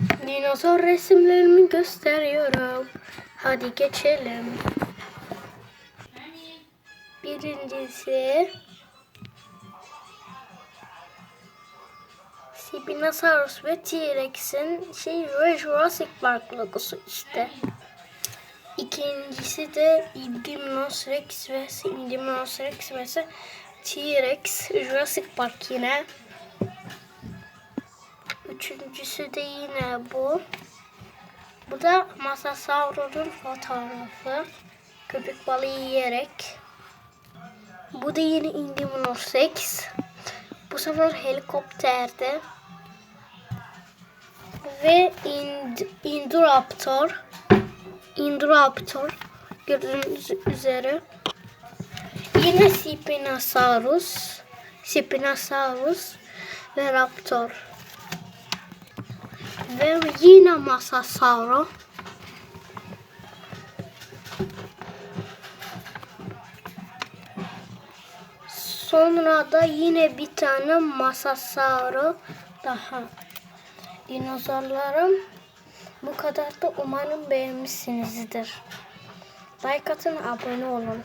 Dinozor resimlerimi gösteriyorum. Hadi geçelim. Birincisi Spinosaurus ve T-Rex'in şey ve Jurassic Park logosu işte. İkincisi de Indominus Rex ve Indominus Rex ve T-Rex Jurassic Park yine. Üçüncüsü de yine bu. Bu da Masasaurus'un fotoğrafı. Köpek balığı yiyerek. Bu da yine Indominus Rex. Bu sefer helikopterde. Ve Ind Indoraptor. Indoraptor. Gördüğünüz üzere. Yine Spinosaurus. Spinosaurus ve Raptor. Yine Masasaurus. Sonra da yine bir tane Masasaurus daha. Dinozorlarım bu kadar da umarım beğenmişsinizdir. Like atın, abone olun.